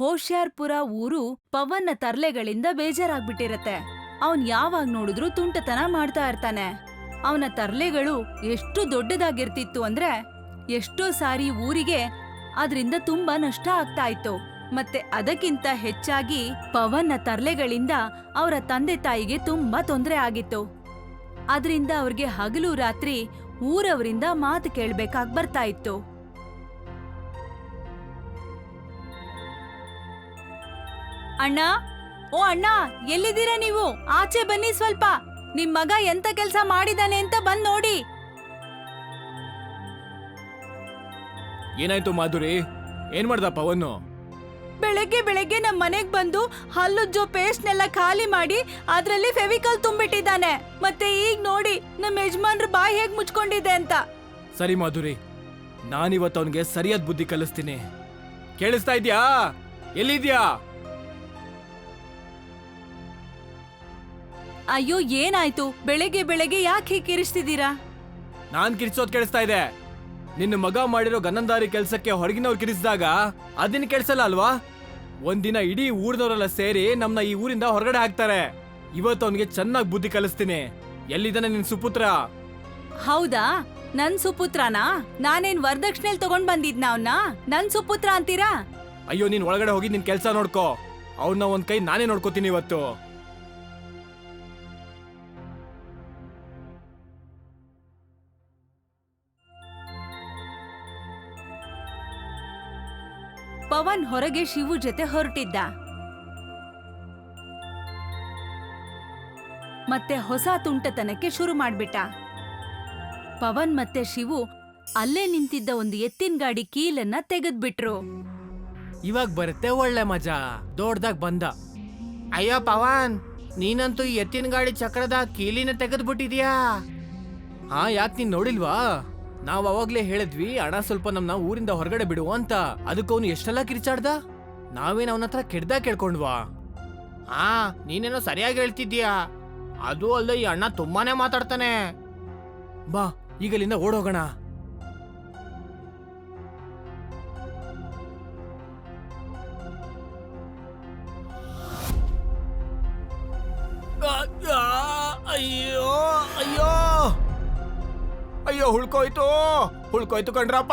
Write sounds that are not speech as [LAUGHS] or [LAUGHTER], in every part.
ಹೋಶ್ಯಾರ್ಪುರ ಊರು ಪವನ್ನ ತರ್ಲೆಗಳಿಂದ ಬೇಜಾರಾಗ್ಬಿಟ್ಟಿರತ್ತೆ. ಅವನ್ ಯಾವಾಗ ನೋಡಿದ್ರು ತುಂಟತನ ಮಾಡ್ತಾ ಇರ್ತಾನೆ. ಅವನ ತರ್ಲೆಗಳು ಎಷ್ಟು ದೊಡ್ಡದಾಗಿರ್ತಿತ್ತು ಅಂದ್ರೆ ಎಷ್ಟೋ ಸಾರಿ ಊರಿಗೆ ಅದರಿಂದ ತುಂಬಾ ನಷ್ಟ ಆಗ್ತಾ ಇತ್ತು. ಮತ್ತೆ ಅದಕ್ಕಿಂತ ಹೆಚ್ಚಾಗಿ ಪವನ್ನ ತರ್ಲೆಗಳಿಂದ ಅವರ ತಂದೆ ತಾಯಿಗೆ ತುಂಬಾ ತೊಂದರೆ ಆಗಿತ್ತು. ಅದರಿಂದ ಅವ್ರಿಗೆ ಹಗಲು ರಾತ್ರಿ ಊರವರಿಂದ ಮಾತು ಕೇಳಬೇಕಾಗಿ ಬರ್ತಾ ಇತ್ತು. ಅಣ್ಣ? ಓ ಅಣ್ಣ ಎಲ್ಲಿದ್ದೀರಾ ನೀವು? ಆಚೆ ಬನ್ನಿ ಸ್ವಲ್ಪ. ನಿಮ್ ಮಗ ಎಂತ ಕೆಲಸ ಮಾಡಿದಾನೆ ಅಂತ ಬಂದ್ ನೋಡಿ. ಏನಾಯ್ತು ಮಾಧುರಿ? ಏನ್ ಮಾಡ್ದ ಅವನು ಬೆಳಗ್ಗೆ ಬೆಳಗ್ಗೆ ನಮ್ ಮನೆಗ್ ಬಂದು ಹಲ್ಲುಜ್ಜೋ ಪೇಸ್ಟ್ನೆಲ್ಲ ಖಾಲಿ ಮಾಡಿ ಅದ್ರಲ್ಲಿ ಫೆವಿಕಲ್ ತುಂಬಿಟ್ಟಿದ್ದಾನೆ. ಮತ್ತೆ ಈಗ ನೋಡಿ ನಮ್ ಯಜಮಾನ್ರ ಬಾಯಿ ಹೇಗ್ ಮುಚ್ಕೊಂಡಿದೆ ಅಂತ. ಸರಿ ಮಾಧುರಿ ನಾನಿವತ್ತು ಅವನಿಗೆ ಸರಿಯಾದ ಬುದ್ಧಿ ಕಲಿಸ್ತೀನಿ. ಕೇಳಿಸ್ತಾ ಇದ್ಯಾ? ಎಲ್ಲಿದ್ಯಾ? ಅಯ್ಯೋ ಏನಾಯ್ತು? ಬೆಳಗ್ಗೆ ಬೆಳಗ್ಗೆ ಯಾಕೆ ಹೀಗೆ ಕಿರಿಸ್ತಿದ್ದೀರಾ? ನಾನ್ ಕಿರಿಸೋದ್ ಕೇಳಿಸ್ತಾ ಇದೆ. ನಿನ್ನ ಮಗ ಮಾಡಿರೋ ಗನ್ನಂದಾರಿ ಕೆಲ್ಸಕ್ಕೆ ಹೊರಗಿನವ್ರು ಕಿರಿಸಿದಾಗ ಅದನ್ನ ಕೆಲ್ಸಲ್ಲ ಅಲ್ವಾ? ಒಂದಿನ ಇಡೀ ಊರ್ದವರೆಲ್ಲ ಸೇರಿ ನಮ್ನ ಈ ಊರಿಂದ ಹೊರಗಡೆ ಹಾಕ್ತಾರೆ. ಇವತ್ತು ಅವನಿಗೆ ಚೆನ್ನಾಗಿ ಬುದ್ಧಿ ಕಲಿಸ್ತೀನಿ. ಎಲ್ಲಿದ್ದಾನೆ ನಿನ್ ಸುಪುತ್ರ? ಹೌದಾ? ನನ್ ಸುಪುತ್ರನಾ? ನಾನೇನ್ ವರದಕ್ಷಿಣೆಲ್ ತಗೊಂಡ್ ಬಂದಿದ್ನ ಅವನ್ನ ನನ್ ಸುಪುತ್ರ ಅಂತೀರಾ? ಅಯ್ಯೋ ನೀನ್ ಒಳಗಡೆ ಹೋಗಿ ನಿನ್ ಕೆಲ್ಸ ನೋಡ್ಕೋ. ಅವ್ನ ಒಂದ್ ಕೈ ನಾನೇ ನೋಡ್ಕೋತೀನಿ ಇವತ್ತು. ಪವನ್ ಹೊರಗೆ ಶಿವು ಜೊತೆ ಹೊರಟಿದ್ದ. ಮತ್ತೆ ಹೊಸ ತುಂಟತನಕ್ಕೆ ಶುರು ಮಾಡ್ಬಿಟ್ಟ. ಪವನ್ ಮತ್ತೆ ಶಿವು ಅಲ್ಲೇ ನಿಂತಿದ್ದ ಒಂದು ಎತ್ತಿನ ಗಾಡಿ ಕೀಲನ್ನ ತೆಗೆದ್ಬಿಟ್ರು. ಇವಾಗ ಬರುತ್ತೆ ಒಳ್ಳೆ ಮಜಾ ದೊಡ್ಡದಾಗ ಬಂದ. ಅಯ್ಯೋ ಪವನ್, ನೀನಂತೂ ಈ ಎತ್ತಿನ ಗಾಡಿ ಚಕ್ರದ ಕೀಲಿನ ತೆಗೆದ್ಬಿಟ್ಟಿದ್ಯಾ? ಹಾ, ಯಾಕೆ ನೀನ್ ನೋಡಿಲ್ವಾ? ನಾವ್ ಅವಾಗ್ಲೇ ಹೇಳಿದ್ವಿ ಹಣ ಸ್ವಲ್ಪ ನಮ್ನ ಊರಿಂದ ಹೊರಗಡೆ ಬಿಡು ಅಂತ. ಅದಕ್ಕೆ ಅವನು ಎಷ್ಟೆಲ್ಲ ಕಿರಿಚಾಡ್ದ? ನಾವೇನ್ ಅವನ ಹತ್ರ ಕೆಡ್ದ ಕೇಳ್ಕೊಂಡ್ವಾ? ಹಾ ನೀನೇನೋ ಸರಿಯಾಗಿ ಹೇಳ್ತಿದ್ಯಾ ಅದು ಅಲ್ಲದೆ ಈ ಅಣ್ಣ ತುಂಬಾನೇ ಮಾತಾಡ್ತಾನೆ. ಬಾ, ಈಗಲಿಂದ ಓಡೋಗೋಣ. ಅಯ್ಯೋ, ಹುಳ್ಕೋಯ್ತು. ಹುಳ್ಕೋಯ್ತು ಕಣ್ರಪ್ಪ.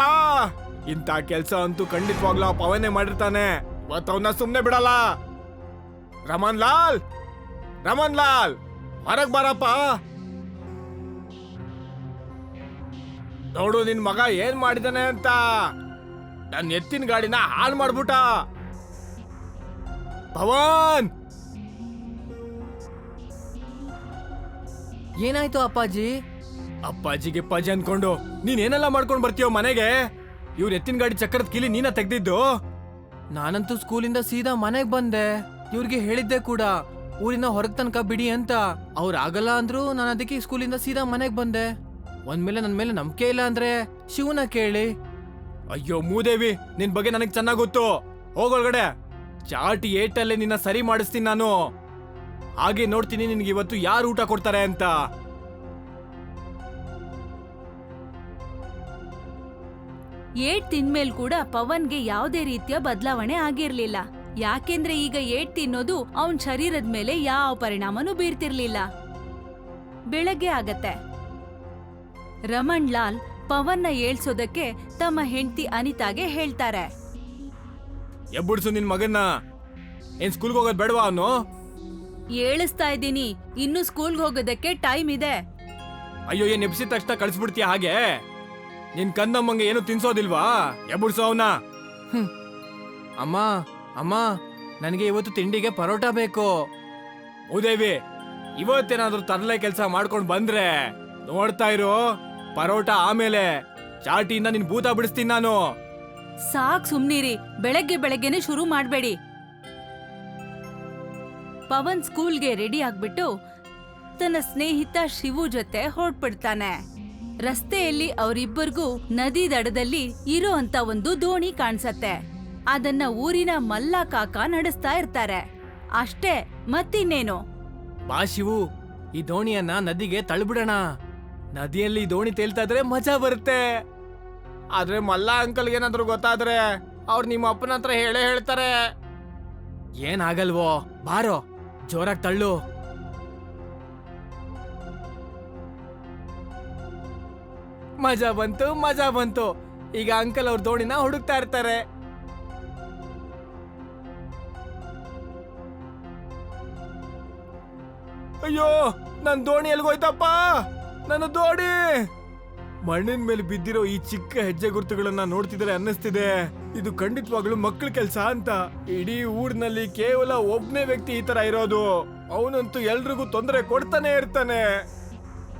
ಇಂಥ ಕೆಲ್ಸ ಅಂತೂ ಖಂಡಿತವಾಗ್ಲೂ ಪವನೇ ಮಾಡಿರ್ತಾನೆ. ಅವನ್ನ ಸುಮ್ನೆ ಬಿಡಲ್ಲ. ರಮನ್ ಲಾಲ್ ರಮನ್ ಲಾಲ್ ಹೊರಗ್ ಬಾರಪ್ಪ. ನೋಡು, ನಿನ್ ಮಗ ಏನ್ ಮಾಡಿದಾನೆ ಅಂತ. ನನ್ನ ಎತ್ತಿನ ಗಾಡಿನ ಹಾಳು ಮಾಡ್ಬಿಟ್ಟ. ಪವನ್ ಏನಾಯ್ತು ಅಪ್ಪಾಜಿ? ಅಪ್ಪಾಜಿ ಅನ್ಕೊಂಡು ನೀನ್ ಏನೆಲ್ಲ ಮಾಡ್ಕೊಂಡ್ ಬರ್ತೀಯೋ ಮನೆಗೆ? ಇವ್ರ ಎತ್ತಿನ ಗಾಡಿ ಚಕ್ರದ ಕೀಲಿ ನೀನ ತೆಗ್ದಿದ್ದು? ನಾನಂತೂ ಸ್ಕೂಲಿಂದ ಸೀದಾ ಮನೆಗ್ ಬಂದೆ. ಇವ್ರಿಗೆ ಹೇಳಿದ್ದೆ ಕೂಡ, ಊರಿನ ಹೊರಗ್ ತನಕ ಬಿಡಿ ಅಂತ. ಅವ್ರ ಆಗಲ್ಲ ಅಂದ್ರು ನಾನು ಅದಕ್ಕೆ ಸ್ಕೂಲಿಂದ ಸೀದಾ ಮನೆಗ್ ಬಂದೆ. ಒಂದ್ಮೇಲೆ ನನ್ ಮೇಲೆ ನಂಬಿಕೆ ಇಲ್ಲ ಅಂದ್ರೆ ಶಿವನ ಕೇಳಿ. ಅಯ್ಯೋ ಮೂದೇವಿ, ನಿನ್ ಬಗ್ಗೆ ನನಗ್ ಚೆನ್ನಾಗ್ ಗೊತ್ತು. ಹೋಗೊಳಗಡೆ ಚಾಟಿ ಏಟಲ್ಲೇ ನಿನ್ನ ಸರಿ ಮಾಡಿಸ್ತೀನಿ ನಾನು. ಹಾಗೆ ನೋಡ್ತೀನಿ ನಿನ್ಗೆ ಇವತ್ತು ಯಾರು ಊಟ ಕೊಡ್ತಾರೆ ಅಂತ. ಏಟ್ ತಿನ್ಮೇಲ್ ಕೂಡ ಪವನ್ಗೆ ಯಾವುದೇ ರೀತಿಯ ಬದಲಾವಣೆ ಆಗಿರ್ಲಿಲ್ಲ. ಯಾಕೆಂದ್ರೆ ಈಗ ಏಟ್ ತಿನ್ನೋದು ಅವನ್ ಶರೀರದ ಮೇಲೆ ಯಾವ ಪರಿಣಾಮನೂ ಬೀರ್ತಿರ್ಲಿಲ್ಲ. ಬೆಳಗ್ಗೆ ಆಗತ್ತೆ. ರಮಣ್ ಲಾಲ್ ಪವನ್ನ ಏಳ್ಸೋದಕ್ಕೆ ತಮ್ಮ ಹೆಂಡತಿ ಅನಿತಾಗೆ ಹೇಳ್ತಾರೆ. ಎಬ್ಬುಡ್ಸು ನಿನ್ ಮಗನ್ನ. ಏನ್ ಸ್ಕೂಲ್ಗೆ ಹೋಗೋದ್ ಬೇಡವಾ ಅವನು? ಏಳಿಸ್ತಾ ಇದ್ದೀನಿ. ಇನ್ನು ಸ್ಕೂಲ್ಗೆ ಹೋಗೋದಕ್ಕೆ ಟೈಮ್ ಇದೆ. ಅಯ್ಯೋ ಏನ್ ಎಬ್ಸಿದ ತಕ್ಷಣ ಕಳಿಸ್ಬಿಡ್ತೀಯ ಹಾಗೆ? ನಿನ್ ಕಂದಮ್ಮಂಗೆ ಏನು ತಿನ್ಸೋದಿಲ್ವಾ? ಎಬುಡ್ಸೋ ಅವನ. ಅಮ್ಮ ಅಮ್ಮ ನನಗೆ ಇವತ್ತು ತಿಂಡಿಗೆ ಪರೋಟ ಬೇಕು. ಉದೇವಿ ಇವತ್ತೇನಾದ್ರೂ ತರಲೆ ಕೆಲಸ ಮಾಡ್ಕೊಂಡು ಬಂದ್ರೆ ನೋಡ್ತಾ ಇರು ಪರೋಟ ಆಮೇಲೆ ಚಾಟಿಯಿಂದ ನಿನ್ ಭೂತ ಬಿಡಿಸ್ತೀನಿ ನಾನು. ಸಾಕ್ ಸುಮ್ನಿರಿ ಬೆಳಗ್ಗೆ ಬೆಳಗ್ಗೆನೆ ಶುರು ಮಾಡಬೇಡಿ. ಪವನ್ ಸ್ಕೂಲ್ಗೆ ರೆಡಿ ಆಗ್ಬಿಟ್ಟು ತನ್ನ ಸ್ನೇಹಿತ ಶಿವು ಜೊತೆ ಹೊರಟ್ಬಿಡ್ತಾನೆ. ರಸ್ತೆಯಲ್ಲಿ ಅವರಿಬ್ಬರಿಗೂ ನದಿ ದಡದಲ್ಲಿ ಇರೋ ಅಂತ ಒಂದು ದೋಣಿ ಕಾಣಿಸತ್ತೆ. ಅದನ್ನ ಊರಿನ ಮಲ್ಲ ಕಾಕ ನಡೆಸ್ತಾ ಇರ್ತಾರೆ. ಅಷ್ಟೇ, ಮತ್ತಿನ್ನೇನು? ಬಾ ಶಿವು, ಈ ದೋಣಿಯನ್ನ ನದಿಗೆ ತಳ್ಬಿಡೋಣ. ನದಿಯಲ್ಲಿ ದೋಣಿ ತೇಲ್ತಾ ಇದ್ರೆ ಮಜಾ ಬರುತ್ತೆ. ಆದ್ರೆ ಮಲ್ಲ ಅಂಕಲ್ ಏನಾದ್ರು ಗೊತ್ತಾದ್ರೆ ಅವ್ರು ನಿಮ್ಮ ಅಪ್ಪನ ಹತ್ರ ಹೇಳೇ ಹೇಳ್ತಾರೆ. ಏನಾಗಲ್ವೋ ಬಾರೋ, ಜೋರಾಗಿ ತಳ್ಳು. ಮಜಾ ಬಂತು ಮಜಾ ಬಂತು. ಈಗ ಅಂಕಲ್ ಅವ್ರ ದೋಣಿನ ಹುಡುಕ್ತಾ ಇರ್ತಾರೆ. ಅಯ್ಯೋ ನನ್ನ ದೋಣಿ ಎಲ್ಗೋಯ್ತಪ್ಪ? ನನ್ನ ದೋಣಿ! ಮಣ್ಣಿನ ಮೇಲೆ ಬಿದ್ದಿರೋ ಈ ಚಿಕ್ಕ ಹೆಜ್ಜೆ ಗುರುತುಗಳನ್ನ ನೋಡ್ತಿದ್ರೆ ಅನ್ನಿಸ್ತಿದೆ. ಇದು ಖಂಡಿತವಾಗ್ಲೂ ಮಕ್ಕಳ ಕೆಲಸ ಅಂತ. ಇಡೀ ಊರಿನಲ್ಲಿ ಕೇವಲ ಒಬ್ಬನೇ ವ್ಯಕ್ತಿ ಈ ತರ ಇರೋದು. ಅವನಂತೂ ಎಲ್ರಿಗೂ ತೊಂದರೆ ಕೊಡ್ತಾನೆ ಇರ್ತಾನೆ.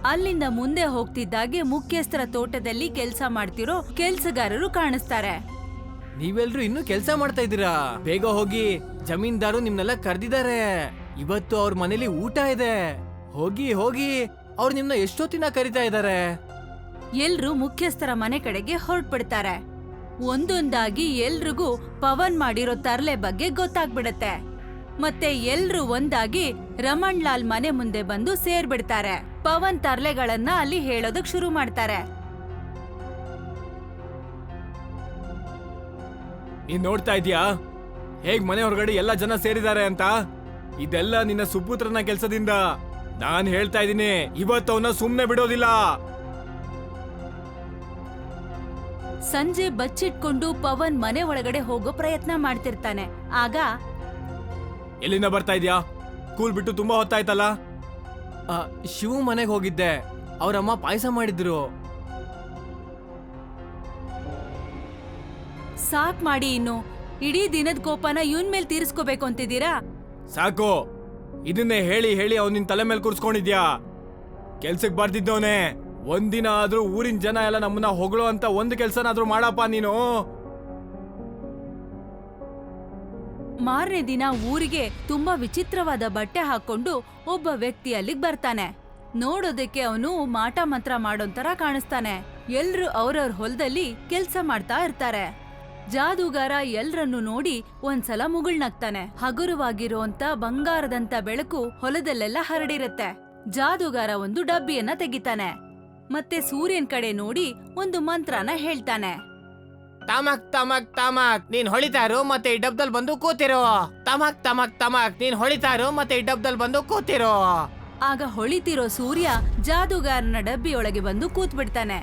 ಅಲ್ಲಿಂದ ಮುಂದೆ ಹೋಗ್ತಿದ್ದಾಗೆ ಮುಖ್ಯಸ್ಥರ ತೋಟದಲ್ಲಿ ಕೆಲಸ ಮಾಡ್ತಿರೋ ಕೆಲ್ಸಗಾರರು ಕಾಣಿಸ್ತಾರೆ. ನೀವೆಲ್ರು ಇನ್ನೂ ಕೆಲಸ ಮಾಡ್ತಾ ಇದ್ದೀರಾ? ಬೇಗ ಹೋಗಿ ಜಮೀನ್ದಾರು ನಿಮ್ನೆಲ್ಲ ಕರೆದಿದ್ದಾರೆ. ಇವತ್ತು ಅವ್ರ ಮನೇಲಿ ಊಟ ಇದೆ. ಹೋಗಿ ಹೋಗಿ ಅವ್ರು ನಿಮ್ನ ಎಷ್ಟೊತ್ತಿನ ಕರಿತಾ ಇದ್ದಾರೆ? ಎಲ್ರೂ ಮುಖ್ಯಸ್ಥರ ಮನೆ ಕಡೆಗೆ ಹೊರಟ್ಬಿಡ್ತಾರೆ. ಒಂದೊಂದಾಗಿ ಎಲ್ರಿಗೂ ಪವನ್ ಮಾಡಿರೋ ತರಲೆ ಬಗ್ಗೆ ಗೊತ್ತಾಗ್ಬಿಡತ್ತೆ. ಮತ್ತೆ ಎಲ್ರೂ ಒಂದಾಗಿ ರಮಣ್ ಲಾಲ್ ಮನೆ ಮುಂದೆ ಬಂದು ಸೇರ್ಬಿಡ್ತಾರೆ. ಪವನ್ ತರ್ಲೆಗಳನ್ನ ಅಲ್ಲಿ ಹೇಳೋದಕ್ ಶುರು ಮಾಡ್ತಾರೆ. ನೀನ್ ನೋಡ್ತಾ ಇದೀಯಾ ಹೇಗ್ ಮನೆ ಹೊರಗಡೆ ಎಲ್ಲ ಜನ ಸೇರಿದ್ದಾರೆ ಅಂತ? ಇದೆಲ್ಲ ನಿನ್ನ ಸುಪುತ್ರನ ಕೆಲ್ಸದಿಂದ. ನಾನ್ ಹೇಳ್ತಾ ಇದ್ದೀನಿ ಇವತ್ತು ಅವನ ಸುಮ್ನೆ ಬಿಡೋದಿಲ್ಲ. ಸಂಜೆ ಬಚ್ಚಿಟ್ಕೊಂಡು ಪವನ್ ಮನೆ ಒಳಗಡೆ ಹೋಗೋ ಪ್ರಯತ್ನ ಮಾಡ್ತಿರ್ತಾನೆ. ಆಗ ಎಲ್ಲಿಂದ ಬರ್ತಾ ಇದ್ಯಾ ಕೂಲ್ ಬಿಟ್ಟು ತುಂಬಾ ಹೊತ್ತಾಯ್ತಲ್ಲ? ಶಿವು ಮನೆಗೆ ಹೋಗಿದ್ದೆ. ಅವರಮ್ಮ ಪಾಯಸ ಮಾಡಿದ್ರು. ಸಾಕ್ ಮಾಡಿ ಇನ್ನು. ಇಡೀ ದಿನದ ಕೋಪನ ಇವನ್ ಮೇಲೆ ತೀರಿಸ್ಕೋಬೇಕು ಅಂತಿದ್ದೀರಾ? ಸಾಕು. ಇದನ್ನೇ ಹೇಳಿ ಹೇಳಿ ಅವ್ನು ನಿನ್ ತಲೆ ಮೇಲೆ ಕೂರಿಸ್ಕೊಂಡಿದ್ಯಾ? ಕೆಲ್ಸಕ್ ಬರ್ತಿದ್ದವನೇ ಒಂದಿನ ಆದ್ರೂ ಊರಿನ ಜನ ಎಲ್ಲ ನಮ್ಮನ್ನ ಹೊಗಳೋ ಅಂತ ಒಂದು ಕೆಲ್ಸನಾದ್ರೂ ಮಾಡಪ್ಪ ನೀನು. ಮಾರನೇ ದಿನ ಊರಿಗೆ ತುಂಬಾ ವಿಚಿತ್ರವಾದ ಬಟ್ಟೆ ಹಾಕೊಂಡು ಒಬ್ಬ ವ್ಯಕ್ತಿ ಅಲ್ಲಿಗ್ ಬರ್ತಾನೆ. ನೋಡೋದಕ್ಕೆ ಅವನು ಮಾಟ ಮಂತ್ರ ಮಾಡೋಂತರ ಕಾಣಿಸ್ತಾನೆ. ಎಲ್ರು ಅವ್ರವ್ರ ಹೊಲದಲ್ಲಿ ಕೆಲ್ಸ ಮಾಡ್ತಾ ಇರ್ತಾರೆ. ಜಾದೂಗಾರ ಎಲ್ರನ್ನು ನೋಡಿ ಒಂದ್ಸಲ ಮುಗುಳ್ನಗ್ತಾನೆ. ಹಗುರವಾಗಿರುವಂತ ಬಂಗಾರದಂತ ಬೆಳಕು ಹೊಲದಲ್ಲೆಲ್ಲ ಹರಡಿರುತ್ತೆ. ಜಾದೂಗಾರ ಒಂದು ಡಬ್ಬಿಯನ್ನ ತೆಗಿತಾನೆ. ಮತ್ತೆ ಸೂರ್ಯನ್ ಕಡೆ ನೋಡಿ ಒಂದು ಮಂತ್ರನ ಹೇಳ್ತಾನೆ. ತಮಕ್ ತಮಕ್ ತಮಕ್. ನೀನ್ ಹೊಳಿತಾರು ಮತ್ತೆ ಈ ಡಬ್ದಲ್ಲಿ ಬಂದು ಕೂತಿರೋ. ತಮಕ್ ತಮಕ್ ತಮಕ್. ನೀನ್ ಹೊಳಿತಾರು ಮತ್ತೆ ಈ ಡಬ್ದಲ್ಲಿ ಬಂದು ಕೂತಿರೋ. ಆಗ ಹೊಳಿತಿರೋ ಸೂರ್ಯ ಜಾದೂಗಾರನ ಡಬ್ಬಿಯೊಳಗೆ ಬಂದು ಕೂತ್ಬಿಡ್ತಾನೆ.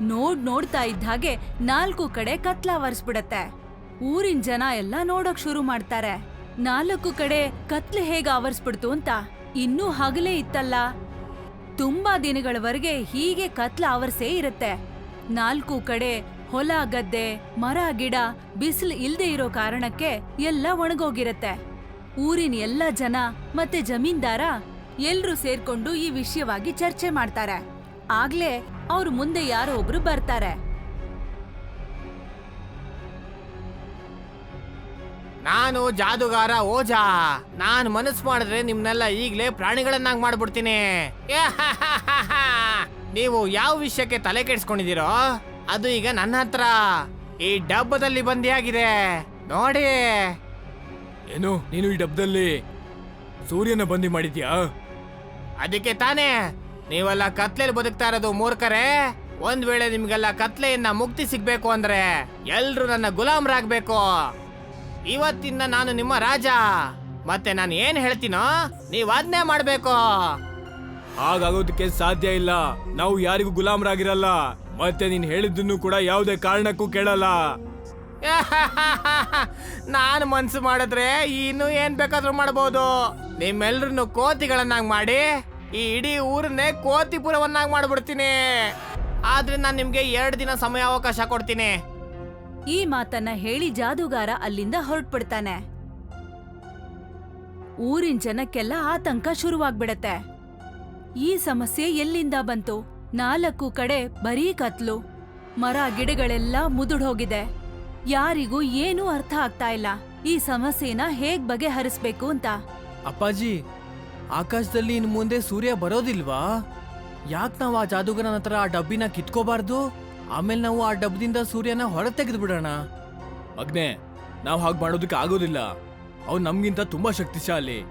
ನೋಡ್ ನೋಡ್ತಾ ಇದ್ದ ಹಾಗೆ ನಾಲ್ಕು ಕಡೆ ಕತ್ಲಾವರ್ಸ್ಬಿಡತ್ತೆ ಊರಿನ ಜನ ಎಲ್ಲ ನೋಡಕ್ ಶುರು ಮಾಡ್ತಾರೆ. ನಾಲ್ಕು ಕಡೆ ಕತ್ಲೆ ಹೇಗ ಆವರ್ಸ್ಬಿಡ್ತು ಅಂತ ಇನ್ನೂ ಹಗಲೇ ಇತ್ತಲ್ಲ. ತುಂಬಾ ದಿನಗಳವರೆಗೆ ಹೀಗೆ ಕತ್ಲ ಆವರ್ಸೇ ಇರುತ್ತೆ. ನಾಲ್ಕು ಕಡೆ ಹೊಲ, ಗದ್ದೆ, ಮರ, ಗಿಡ ಬಿಸಿಲು ಇಲ್ದೇ ಇರೋ ಕಾರಣಕ್ಕೆ ಎಲ್ಲ ಒಣಗೋಗಿರತ್ತೆ. ಊರಿನ ಎಲ್ಲ ಜನ ಮತ್ತೆ ಜಮೀನ್ದಾರ ಎಲ್ರೂ ಸೇರ್ಕೊಂಡು ಈ ವಿಷಯವಾಗಿ ಚರ್ಚೆ ಮಾಡ್ತಾರೆ. ಆಗ್ಲೇ ಅವ್ರ ಮುಂದೆ ಯಾರೋ ಒಬ್ರು ಬರ್ತಾರೆ. ನಾನು ಜಾದುಗಾರ ಓಜಾ. ನಾನ್ ಮನಸ್ಸು ಮಾಡಿದ್ರೆ ನಿಮ್ನೆಲ್ಲ ಈಗ್ಲೇ ಪ್ರಾಣಿಗಳನ್ನಾಗಿ ಮಾಡ್ಬಿಡ್ತೀನಿ. ನೀವು ಯಾವ ವಿಷಯಕ್ಕೆ ತಲೆ ಕೆಡ್ಸ್ಕೊಂಡಿದ್ದೀರೋ ಅದು ಈಗ ನನ್ನ ಹತ್ರ. ಈ ಡಬ್ಬದಲ್ಲಿ ಬಂದಿಯಾಗಿದೆ. ನೋಡಿ. ಏನು? ನೀನು ಈ ಡಬ್ಬದಲ್ಲಿ ಸೂರ್ಯನ ಬಂದಿ ಮಾಡಿದ್ಯಾ? ಅದಕ್ಕೆ ತಾನೇ. ನೀವೆಲ್ಲ ಕತ್ಲೆಯಲ್ಲಿ ಬದುಕ್ತಾ ಇರೋದು ಮೂರ್ಖರೇ. ಒಂದ್ ವೇಳೆ ನಿಮ್ಗೆಲ್ಲ ಕತ್ಲೆಯಿಂದ ಮುಕ್ತಿ ಸಿಗ್ಬೇಕು ಅಂದ್ರೆ ಎಲ್ರು ನನ್ನ ಗುಲಾಮ್ರಾಗ್ಬೇಕು. ಇವತ್ತಿಂದ ನಾನು ನಿಮ್ಮ ರಾಜ. ಮತ್ತೆ ನಾನು ಏನ್ ಹೇಳ್ತೀನೋ ನೀವ್ ಅದನ್ನೇ ಮಾಡ್ಬೇಕು. ಹಾಗಾಗೋದಕ್ಕೆ ಸಾಧ್ಯ ಇಲ್ಲ. ನಾವು ಯಾರಿಗೂ ಗುಲಾಮರಾಗಿರಲ್ಲ. ಮತ್ತೆ ನೀನ್ ಹೇಳಿದ್ದನ್ನು ಕೂಡ ಯಾವುದೇ ಕಾರಣಕ್ಕೂ ಕೇಳಲ್ಲ. [LAUGHS] ನಾನು ಮನ್ಸು ಮಾಡಿದ್ರೆ ಇನ್ನು ಏನ್ ಬೇಕಾದ್ರೂ ಮಾಡಬಹುದು ನಿಮ್ಮೆಲ್ರನ್ನು ಕೋತಿಗಳನ್ನಾಗಿ ಮಾಡಿ ಈ ಇಡೀ ಊರನ್ನೇ ಕೋತಿಪುರವನ್ನಾಗಿ ಮಾಡ್ಬಿಡ್ತೀನಿ. ಆದ್ರೆ ನಾನು ನಿಮ್ಗೆ ಎರಡು ದಿನ ಸಮಯ ಅವಕಾಶ ಕೊಡ್ತೀನಿ. ಈ ಮಾತನ್ನ ಹೇಳಿ ಜಾದೂಗಾರ ಅಲ್ಲಿಂದ ಹೊರಟ್ಬಿಡ್ತಾನೆ. ಊರಿನ ಜನಕ್ಕೆಲ್ಲ ಆತಂಕ ಶುರುವಾಗ್ಬಿಡತ್ತೆ. ಈ ಸಮಸ್ಯೆ ಎಲ್ಲಿಂದ ಬಂತು? ನಾಲ್ಕು ಕಡೆ ಬರೀ ಕತ್ಲು. ಮರ ಗಿಡಗಳೆಲ್ಲ ಮುದುಡ್ ಹೋಗಿದೆ. ಯಾರಿಗೂ ಏನೂ ಅರ್ಥ ಆಗ್ತಾ ಇಲ್ಲ. ಈ ಸಮಸ್ಯೆನ ಹೇಗ್ ಬಗೆಹರಿಸ್ಬೇಕು ಅಂತ. ಅಪ್ಪಾಜಿ ಆಕಾಶದಲ್ಲಿ ಇನ್ನು ಮುಂದೆ ಸೂರ್ಯ ಬರೋದಿಲ್ವಾ? ಯಾಕೆ ನಾವು ಆ ಜಾದೂಗರನ ಹತ್ರ ಆ ಡಬ್ಬಿನ ಕಿತ್ಕೋಬಾರ್ದು? ಆಮೇಲೆ ನಾವು ಆ ಡಬ್ಬದಿಂದ ಸೂರ್ಯನ ಹೊರ ತೆಗೆದು ಬಿಡೋಣ ಅಗ್ನೆ ನಾವು ಹಾಗೆ ಮಾಡೋದಕ್ಕೆ ಆಗೋದಿಲ್ಲ. ಅವ್ನು ನಮ್ಗಿಂತ ತುಂಬಾ ಶಕ್ತಿಶಾಲಿ.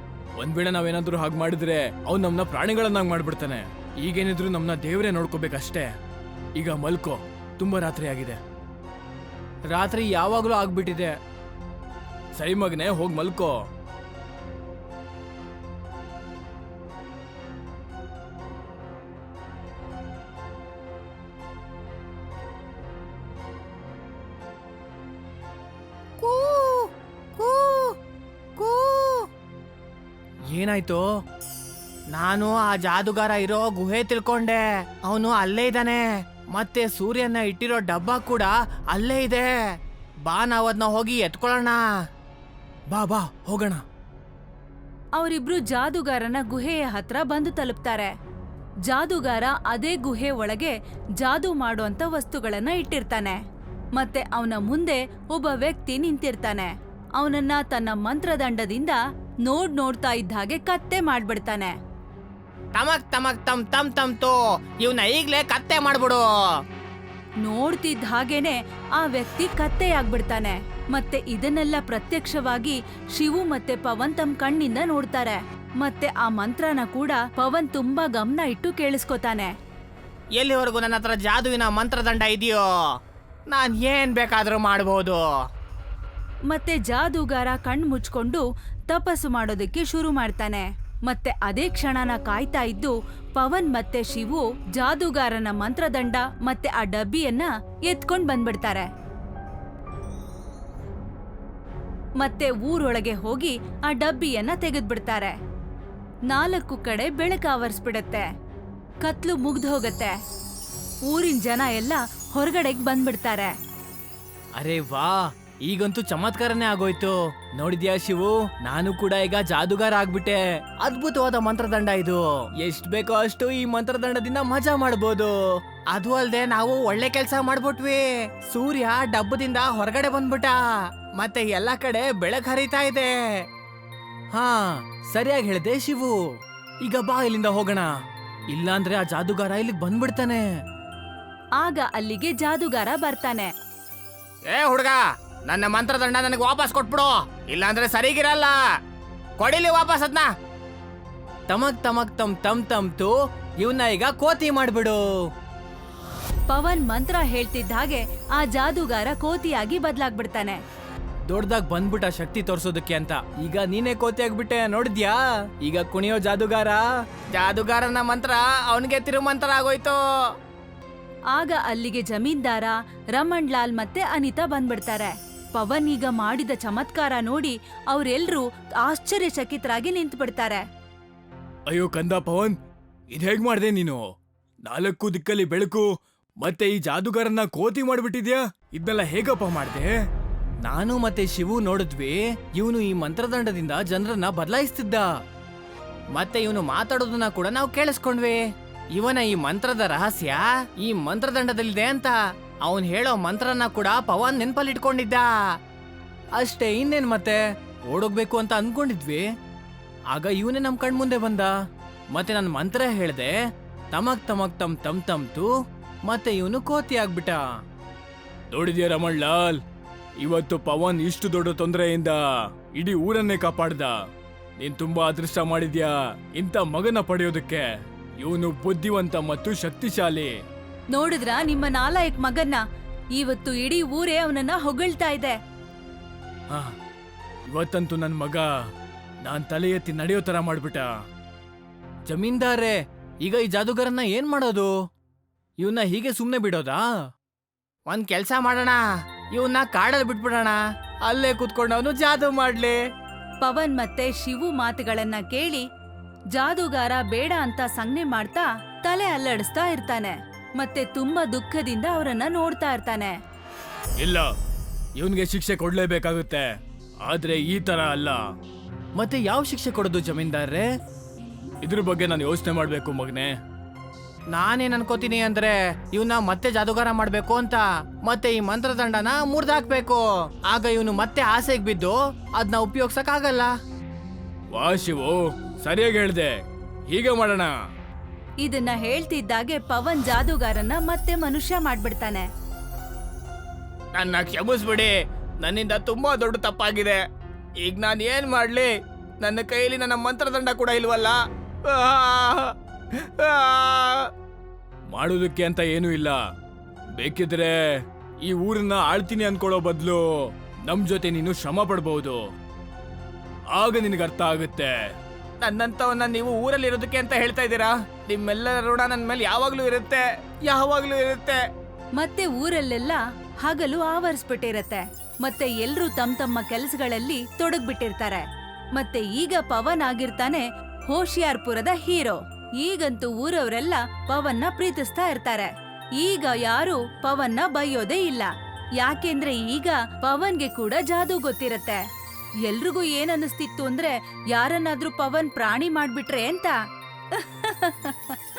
ಒಂದ್ ವೇಳೆ ನಾವೇನಾದ್ರೂ ಹಾಗೆ ಮಾಡಿದ್ರೆ ಅವ್ನು ನಮ್ಮನ್ನ ಪ್ರಾಣಿಗಳನ್ನಾಗಿ ಮಾಡ್ಬಿಡ್ತಾನೆ. ಈಗೇನಿದ್ರು ನಮ್ಮನ್ನ ದೇವರೇ ನೋಡ್ಕೋಬೇಕಷ್ಟೇ. ಈಗ ಮಲ್ಕೋ ತುಂಬಾ ರಾತ್ರಿ ಆಗಿದೆ. ರಾತ್ರಿ ಯಾವಾಗಲೂ ಆಗ್ಬಿಟ್ಟಿದೆ. ಸರಿ ಮಗನೆ ಹೋಗಿ ಮಲ್ಕೋ. ಕೂ ಕೂ ಕೂ. ಏನಾಯ್ತು? ನಾನು ಆ ಜಾದುಗಾರ ಇರೋ ಗುಹೆ ತಿಳ್ಕೊಂಡೆ. ಅವನು ಅಲ್ಲೇ ಇದ್ದಾನೆ. ಮತ್ತೆ ಸೂರ್ಯನ ಇಟ್ಟಿರೋ ಡಬ್ಬ ಕೂಡ ಅಲ್ಲೇ ಇದೆ. ಬಾ ನಾವದ್ನ ಹೋಗಿ ಎತ್ಕೊಳ್ಳೋಣ. ಬಾ ಬಾ, ಹೋಗೋಣ. ಅವರಿಬ್ರು ಜಾದುಗಾರನ ಗುಹೆಯ ಹತ್ರ ಬಂದು ತಲುಪ್ತಾರೆ. ಜಾದುಗಾರ ಅದೇ ಗುಹೆ ಒಳಗೆ ಜಾದು ಮಾಡುವಂತ ವಸ್ತುಗಳನ್ನ ಇಟ್ಟಿರ್ತಾನೆ. ಮತ್ತೆ ಅವನ ಮುಂದೆ ಒಬ್ಬ ವ್ಯಕ್ತಿ ನಿಂತಿರ್ತಾನೆ. ಅವನನ್ನ ತನ್ನ ಮಂತ್ರದಂಡದಿಂದ ನೋಡ್ ನೋಡ್ತಾ ಇದ್ದ ಹಾಗೆ ಕತ್ತೆ ಮಾಡ್ಬಿಡ್ತಾನೆ. ತಮಕ್ ತಮಕ್ ತಮ್ ತಮ್ ತಮ್ ತೋ. ಇವನ್ನ ಈಗ್ಲೇ ಕತ್ತೆ ಮಾಡ್ಬಿಡು. ನೋಡ್ತಿದ್ದ ಹಾಗೇನೆ ಆ ವ್ಯಕ್ತಿ ಕತ್ತೆಯಾಗ್ಬಿಡ್ತಾನೆ. ಮತ್ತೆ ಇದನ್ನೆಲ್ಲ ಪ್ರತ್ಯಕ್ಷವಾಗಿ ಶಿವು ಮತ್ತೆ ಪವನ್ ತಮ್ಮ ಕಣ್ಣಿಂದ ನೋಡ್ತಾರೆ. ಮತ್ತೆ ಆ ಮಂತ್ರನ ಕೂಡ ಪವನ್ ತುಂಬಾ ಗಮನ ಇಟ್ಟು ಕೇಳಿಸ್ಕೊತಾನೆ. ಎಲ್ಲಿವರೆಗೂ ನನ್ನ ಹತ್ರ ಜಾದುವಿನ ಮಂತ್ರದಂಡ ಇದೆಯೋ? ನಾನ್ ಏನ್ ಬೇಕಾದ್ರೂ ಮಾಡ್ಬೋದು. ಮತ್ತೆ ಜಾದೂಗಾರ ಕಣ್ ಮುಚ್ಕೊಂಡು ತಪಸ್ಸು ಮಾಡೋದಕ್ಕೆ ಶುರು ಮಾಡ್ತಾನೆ. ಮತ್ತೆ ಅದೇ ಕ್ಷಣನ ಕಾಯ್ತಾ ಇದ್ದು ಪವನ್ ಮತ್ತೆ ಶಿವು ಜಾದೂಗಾರನ ಮಂತ್ರದಂಡ ಮತ್ತೆ ಆ ಡಬ್ಬಿಯನ್ನ ಎತ್ಕೊಂಡ್ ಬಂದ್ಬಿಡ್ತಾರೆ. ಮತ್ತೆ ಊರೊಳಗೆ ಹೋಗಿ ಆ ಡಬ್ಬಿಯನ್ನ ತೆಗೆದ್ಬಿಡ್ತಾರೆ. ನಾಲ್ಕು ಕಡೆ ಬೆಳಕು ಆವರಿಸ್ಬಿಡತ್ತೆ. ಕತ್ಲು ಮುಗ್ದು ಹೋಗತ್ತೆ. ಊರಿನ ಜನ ಎಲ್ಲ ಹೊರಗಡೆಗೆ ಬಂದ್ಬಿಡ್ತಾರೆ. ಅರೆ ವಾ ಈಗಂತೂ ಚಮತ್ಕಾರನೇ ಆಗೋಯ್ತು. ನೋಡಿದ್ಯಾ ಶಿವು? ನಾನು ಕೂಡ ಈಗ ಜಾದುಗಾರ ಆಗ್ಬಿಟ್ಟೆ. ಅದ್ಭುತವಾದ ಮಂತ್ರದಂಡ ಇದು. ಎಷ್ಟ್ ಬೇಕೋ ಅಷ್ಟು ಈ ಮಂತ್ರದಂಡದಿಂದ ಮಜಾ ಮಾಡ್ಬೋದು. ಅದು ಅಲ್ದೆ ನಾವು ಒಳ್ಳೆ ಕೆಲಸ ಮಾಡ್ಬಿಟ್ವಿ. ಸೂರ್ಯ ಡಬ್ಬದಿಂದ ಹೊರಗಡೆ ಬಂದ್ಬಿಟ್ಟ. ಮತ್ತೆ ಎಲ್ಲಾ ಕಡೆ ಬೆಳಕ್ ಹರಿತಾ ಇದೆ. ಹಾ ಸರಿಯಾಗಿ ಹೇಳಿದೆ ಶಿವು. ಈಗ ಬಾ ಇಲ್ಲಿಂದ ಹೋಗೋಣ. ಇಲ್ಲಾಂದ್ರೆ ಆ ಜಾದುಗಾರ ಇಲ್ಲಿಗೆ ಬಂದ್ಬಿಡ್ತಾನೆ. ಆಗ ಅಲ್ಲಿಗೆ ಜಾದುಗಾರ ಬರ್ತಾನೆ. ಏ ಹುಡುಗ ನನ್ನ ಮಂತ್ರದಂಡ ನನಗೆ ವಾಪಸ್ ಕೊಟ್ಬಿಡು. ಇಲ್ಲಾಂದ್ರೆ ಸರಿಗಿರಲ್ಲ. ಕೊಡಿಲಿ ವಾಪಸ್ ಅದ್ನ. ತಮಕ್ ತಮಕ್ ತಮ್ ತಮ್ ತಮ್ ತು ಇವನ್ನ ಈಗ ಕೋತಿ ಮಾಡ್ಬಿಡು. ಪವನ್ ಮಂತ್ರ ಹೇಳ್ತಿದ್ದ ಹಾಗೆ ಆ ಜಾದೂಗಾರ ಕೋತಿಯಾಗಿ ಬದ್ಲಾಗ್ಬಿಡ್ತಾನೆ. ದೊಡ್ಡದಾಗ್ ಬಂದ್ಬಿಟ್ಟ ಶಕ್ತಿ ತೋರ್ಸೋದಕ್ಕೆ ಅಂತ. ಈಗ ನೀನೇ ಕೋತಿ ಆಗ್ಬಿಟ್ಟೆ ನೋಡಿದ್ಯಾ? ಈಗ ಕುಣಿಯೋ ಜಾದುಗಾರ. ಜಾದುಗಾರನ ಮಂತ್ರ ಅವನಿಗೆ ತಿರುಮಂತ್ರ ಆಗೋಯ್ತು ಆಗ ಅಲ್ಲಿಗೆ ಜಮೀನ್ದಾರ ರಮಣ್ ಲಾಲ್ ಮತ್ತೆ ಅನಿತಾ ಬಂದ್ಬಿಡ್ತಾರೆ. ಪವನ್ ಈಗ ಮಾಡಿದ ಚಮತ್ಕಾರ ನೋಡಿ ಅವರೆಲ್ಲರೂ ಆಶ್ಚರ್ಯಚಕಿತರಾಗಿ ನಿಂತ್ಬಿಡ್ತಾರೆ. ಅಯ್ಯೋ ಕಂದ ಪವನ್ ಇದ್ ಹೇಗ್ ಮಾಡ್ದೆ ನೀನು? ನಾಲ್ಕು ದಿಕ್ಕಲ್ಲಿ ಬೆಳಕು ಮತ್ತೆ ಈ ಜಾದುಗಾರನ್ನ ಕೋತಿ ಮಾಡಿಬಿಟ್ಟಿದ್ಯಾ? ಇದನ್ನೆಲ್ಲ ಹೇಗಪ್ಪ ಮಾಡ್ದೆ? ನಾನು ಮತ್ತೆ ಶಿವು ನೋಡಿದ್ವಿ ಇವನು ಈ ಮಂತ್ರದಂಡದಿಂದ ಜನರನ್ನ ಬದಲಾಯಿಸ್ತಿದ್ದ. ಮತ್ತೆ ಇವನು ಮಾತಾಡೋದನ್ನ ಕೂಡ ನಾವು ಕೇಳಿಸ್ಕೊಂಡ್ವಿ. ಇವನ ಈ ಮಂತ್ರದ ರಹಸ್ಯ ಈ ಮಂತ್ರದಂಡದಲ್ಲಿದೆ ಅಂತ. ಅವನ್ ಹೇಳೋ ಮಂತ್ರನ ಕೂಡ ಪವನ್ ನೆನ್ಪಲ್ಲಿ ಇಟ್ಕೊಂಡಿದ್ದ ಅಷ್ಟೇ, ಇನ್ನೇನ್ ಮತ್ತೆ? ಓಡೋಗ್ಬೇಕು ಅಂತ ಅನ್ಕೊಂಡಿದ್ವಿ. ಆಗ ಇವನೇ ನಮ್ ಕಣ್ ಮುಂದೆ ಬಂದ. ಮತ್ತೆ ನನ್ನ ಮಂತ್ರ ಹೇಳ್ದೆ, ತಮಕ್ ತಮಕ್ ತಮ್ ತಮ್ ತಮ್ ತು, ಮತ್ತೆ ಇವನು ಕೋತಿ ಆಗ್ಬಿಟ್ಟ. ನೋಡಿದ್ಯ ರಮಣ್ ಲಾಲ್ ಇವತ್ತು ಪವನ್ ಇಷ್ಟು ದೊಡ್ಡ ತೊಂದರೆಯಿಂದ ಇಡೀ ಊರನ್ನೇ ಕಾಪಾಡ್ದ. ನೀನ್ ತುಂಬಾ ಅದೃಷ್ಟ ಮಾಡಿದ್ಯಾ ಇಂಥ ಮಗನ ಪಡೆಯೋದಕ್ಕೆ. ಇವನು ಬುದ್ಧಿವಂತ ಮತ್ತು ಶಕ್ತಿಶಾಲಿ. ನೋಡಿದ್ರ ನಿಮ್ಮ ನಾಲಾಯಕ್ ಮಗನ್ನ? ಇವತ್ತು ಇಡೀ ಊರೇ ಅವನನ್ನ ಹೊಗಳ್ತಾ ಇದೆ. ಹಾ ಇವತ್ತಂತೂ ನನ್ ಮಗ ನಾನ್ ತಲೆ ಎತ್ತಿ ನಡೆಯೋ ತರ ಮಾಡ್ಬಿಟ್ಟ. ಜಮೀನ್ದಾರೆ ಈಗ ಈ ಜಾದುಗಾರನ್ನ ಏನ್ ಮಾಡೋದು? ಇವನ್ನ ಹೀಗೆ ಸುಮ್ನೆ ಬಿಡೋದಾ? ಒಂದ್ ಕೆಲ್ಸ ಮಾಡೋಣ. ಇವನ್ನ ಕಾಡಲ್ಲಿ ಬಿಟ್ಬಿಡೋಣ. ಅಲ್ಲೇ ಕುತ್ಕೊಂಡು ಅವನು ಜಾದು ಮಾಡ್ಲಿ. ಪವನ್ ಮತ್ತೆ ಶಿವು ಮಾತುಗಳನ್ನ ಕೇಳಿ ಜಾದೂಗಾರ ಬೇಡ ಅಂತ ಸಂಜ್ಞೆ ಮಾಡ್ತಾ ತಲೆ ಅಲ್ಲಾಡಿಸ್ತಾ ಇರ್ತಾನೆ. ಮತ್ತೆ ತುಂಬಾ ದುಃಖದಿಂದ ಅವರನ್ನ ನೋಡ್ತಾ ಇರ್ತಾನೆ. ಇಲ್ಲ ಇವನ್ಗೆ ಶಿಕ್ಷೆ ಕೊಡ್ಲೇಬೇಕಾಗುತ್ತೆ. ಆದ್ರೆ ಈ ತರ ಅಲ್ಲ. ಮತ್ತೆ ಯಾವ ಶಿಕ್ಷೆ ಕೊಡೋದು ಜಮೀನ್ದಾರ್ರೆ? ಇದ್ರ ಬಗ್ಗೆ ನಾನು ಯೋಚನೆ ಮಾಡ್ಬೇಕು ಮಗನೆ. ನಾನೇನ್ ಅನ್ಕೋತೀನಿ ಅಂದ್ರೆ ಇವನ್ನ ಮತ್ತೆ ಜಾದುಗಾರ ಮಾಡ್ಬೇಕು ಅಂತ ಮತ್ತೆ ಈ ಮಂತ್ರದಂಡನ ಮುರ್ದಾಕ್ಬೇಕು. ಆಗ ಇವನು ಮತ್ತೆ ಆಸೆಗೆ ಬಿದ್ದು ಅದನ್ನ ಉಪಯೋಗ್ಸಕ್ ಆಗಲ್ಲ ವಾ ಶಿವು ಸರಿಯಾಗಿ ಹೇಳ್ದೆ. ಹೀಗೆ ಮಾಡೋಣ. ಇದನ್ನ ಹೇಳ್ತಿದ್ದಾಗೆ ಪವನ್ ಜಾದೂಗಾರನ್ನ ಮತ್ತೆ ಮನುಷ್ಯ ಮಾಡ್ಬಿಡ್ತಾನೆ. ನನ್ನ ಕ್ಷಮಿಸ್ಬಿಡಿ ನನ್ನಿಂದ ತುಂಬಾ ದೊಡ್ಡ ತಪ್ಪಾಗಿದೆ. ಈಗ ನಾನು ಏನ್ ಮಾಡ್ಲಿ? ನನ್ನ ಕೈಯಲ್ಲಿ ನನ್ನ ಮಂತ್ರದಂಡ ಕೂಡ ಇಲ್ವಲ್ಲ? ಮಾಡೋದಕ್ಕೆ ಅಂತ ಏನೂ ಇಲ್ಲ. ಬೇಕಿದ್ರೆ ಈ ಊರನ್ನ ಆಳ್ತೀನಿ ಅನ್ಕೊಳ್ಳೋ ಬದಲು ನಮ್ ಜೊತೆ ನೀನು ಶ್ರಮ ಪಡ್ಬಹುದು ಆಗ ನಿನಗೆ ಅರ್ಥ ಆಗುತ್ತೆ. ನನ್ನಂತವನ್ನ ನೀವು ಊರಲ್ಲಿ ಇರೋದಕ್ಕೆ ಅಂತ ಹೇಳ್ತಾ ಇದ್ದೀರಾ? ನಿಮ್ಮೆಲ್ಲರ ಋಣ ನನ್ನ ಮೇಲೆ ಯಾವಾಗ್ಲೂ ಇರುತ್ತೆ ಯಾವಾಗ್ಲೂ ಇರುತ್ತೆ. ಮತ್ತೆ ಊರಲ್ಲೆಲ್ಲ ಹಗಲು ಆವರಿಸ್ಬಿಟ್ಟಿರತ್ತೆ. ಮತ್ತೆ ಎಲ್ರೂ ತಮ್ಮ ತಮ್ಮ ಕೆಲಸಗಳಲ್ಲಿ ತೊಡಗ್ಬಿಟ್ಟಿರ್ತಾರೆ. ಮತ್ತೆ ಈಗ ಪವನ್ ಆಗಿರ್ತಾನೆ ಹೋಶಿಯಾರ್ಪುರದ ಹೀರೋ. ಈಗಂತೂ ಊರವರೆಲ್ಲ ಪವನ್ನ ಪ್ರೀತಿಸ್ತಾ ಇರ್ತಾರೆ. ಈಗ ಯಾರು ಪವನ್ನ ಬೈಯೋದೇ ಇಲ್ಲ. ಯಾಕೆಂದ್ರೆ ಈಗ ಪವನ್ಗೆ ಕೂಡ ಜಾದೂ ಗೊತ್ತಿರತ್ತೆ. ಎಲ್ರಿಗೂ ಏನ್ ಅನಿಸ್ತಿತ್ತು ಅಂದ್ರೆ ಯಾರನ್ನಾದ್ರೂ ಪವನ್ ಪ್ರಾಣಿ ಮಾಡ್ಬಿಟ್ರೆ ಅಂತ. ha ha ha